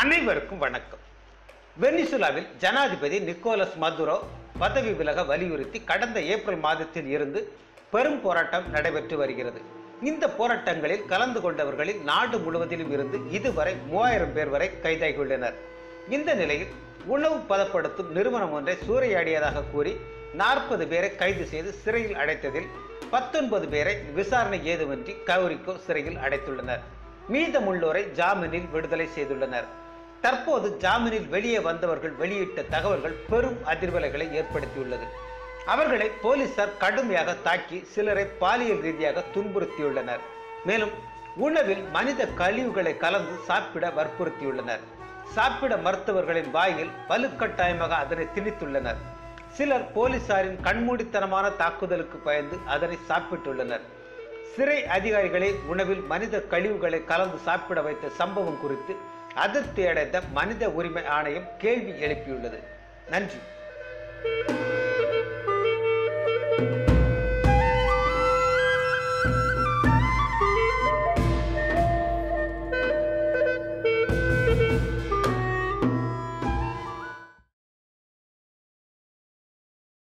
அனைவருக்கும் வணக்கம். வெனிசுலாவில் ஜனாதிபதி நிக்கோலஸ் மதுரோ பதவி விலக வலியுறுத்தி கடந்த ஏப்ரல் மாதத்தில் இருந்து பெரும் போராட்டம் நடைபெற்று வருகிறது. இந்த போராட்டங்களில் கலந்து கொண்டவர்களில் நாடு முழுவதிலும் இருந்து இதுவரை மூவாயிரம் பேர் வரை கைதாகியுள்ளனர். இந்த நிலையில் உணவு பதப்படுத்தும் நிறுவனம் ஒன்றை சூறையாடியதாக கூறி நாற்பது பேரை கைது செய்து சிறையில் அடைத்ததில் பத்தொன்பது பேரை விசாரணை ஏதுமின்றி கௌரிக்கோ சிறையில் அடைத்துள்ளனர். மீதமுள்ளோரை ஜாமீனில் விடுதலை செய்துள்ளனர். தற்போது ஜாமீனில் வெளியே வந்தவர்கள் வெளியிட்ட தகவல்கள் பெரும் அதிர்வலைகளை ஏற்படுத்தியுள்ளது. அவர்களை போலீசார் கடுமையாக தாக்கி சிலரை பாலியல் ரீதியாக துன்புறுத்தியுள்ளனர். மேலும் உணவில் மனித கழிவுகளை கலந்து சாப்பிட வற்புறுத்தியுள்ளனர். சாப்பிட மறுத்தவர்களின் வாயில் வலுக்கட்டாயமாக அதனை திணித்துள்ளனர். சிலர் போலீசாரின் கண்மூடித்தனமான தாக்குதலுக்கு பயந்து அதனை சாப்பிட்டுள்ளனர். சிறை அதிகாரிகளை உணவில் மனித கழிவுகளை கலந்து சாப்பிட வைத்த சம்பவம் குறித்து அதிருப்தி அடைந்த மனித உரிமை ஆணையம் கேள்வி எழுப்பியுள்ளது. நன்றி.